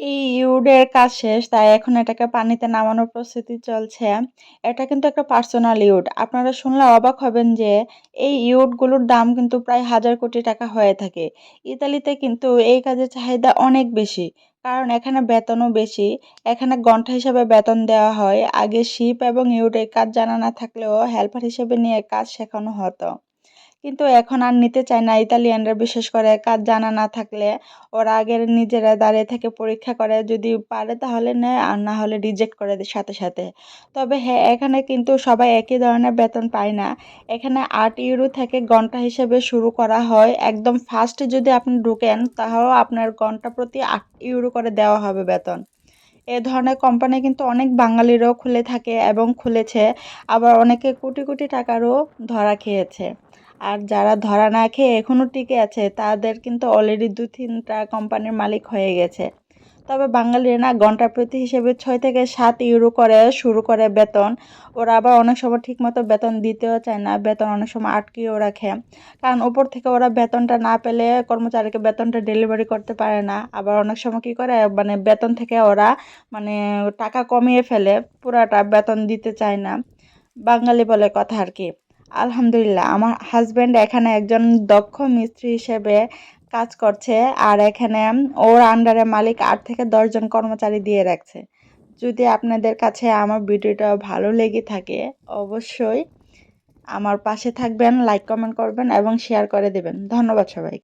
এই ইউডের কাজ শেষ, তাই এখন এটাকে পানিতে নামানোর প্রস্তুতি চলছে। এটা কিন্তু একটা পার্সোনাল ইউড। আপনারা শুনলে অবাক হবেন যে এই ইউডগুলোর দাম কিন্তু প্রায় হাজার কোটি টাকা হয়ে থাকে। ইতালিতে কিন্তু এই কাজের চাহিদা অনেক বেশি, কারণ এখানে বেতনও বেশি। এখানে ঘণ্টা হিসাবে বেতন দেওয়া হয়। আগে শিপ এবং ইউডের কাজ জানা না থাকলেও হেল্পার হিসেবে নিয়ে কাজ শেখানো হতো। কিন্তু এখন আর নিতে চায় না। ইতালিয়ানরা বিশেষ করে কাজ জানা না থাকলে ওরা আগের নিজেরা দাঁড়িয়ে থেকে পরীক্ষা করে। যদি পারে তাহলে নেয়, আর না হলে রিজেক্ট করে দেয় সাথে সাথে। তবে হ্যাঁ এখানে কিন্তু সবাই একই ধরনের বেতন পায় না। এখানে আট ইউরো থেকে ঘণ্টা হিসেবে শুরু করা হয়। একদম ফার্স্টে যদি আপনি ঢুকেন, তাহলেও আপনার ঘণ্টা প্রতি আট ইউরো করে দেওয়া হবে বেতন। এ ধরনের কোম্পানি কিন্তু অনেক বাঙালিরও খুলে থাকে এবং খুলেছে। আবার অনেকে কোটি কোটি টাকারও ধরা খেয়েছে। আর যারা ধরা না খেয়ে এখনও টিকে আছে, তাদের কিন্তু অলরেডি দু তিনটা কোম্পানির মালিক হয়ে গেছে। তবে বাঙালিরা না ঘণ্টা প্রতি হিসেবে ছয় থেকে সাত ইউরো করে শুরু করে বেতন। ওরা আবার অনেক সময় ঠিকমতো বেতন দিতেও চায় না, বেতন অনেক সময় আটকেও রাখে। কারণ ওপর থেকে ওরা বেতনটা না পেলে কর্মচারীকে বেতনটা ডেলিভারি করতে পারে না। আবার অনেক সময় কী করে মানে বেতন থেকে ওরা মানে টাকা কমিয়ে ফেলে, পুরাটা বেতন দিতে চায় না। বাঙালি বলে কথা আর কি। আলহামদুলিল্লাহ, আমার হাজব্যান্ড এখানে একজন দক্ষ মিস্ত্রি হিসেবে কাজ করছে আর এখানে ওর আন্ডারে মালিক আট থেকে দশজন কর্মচারী দিয়ে রাখছে। যদি আপনাদের কাছে আমার ভিডিওটা ভালো লেগে থাকে, অবশ্যই আমার পাশে থাকবেন লাইক কমেন্ট করবেন এবং শেয়ার করে দেবেন। ধন্যবাদ সবাই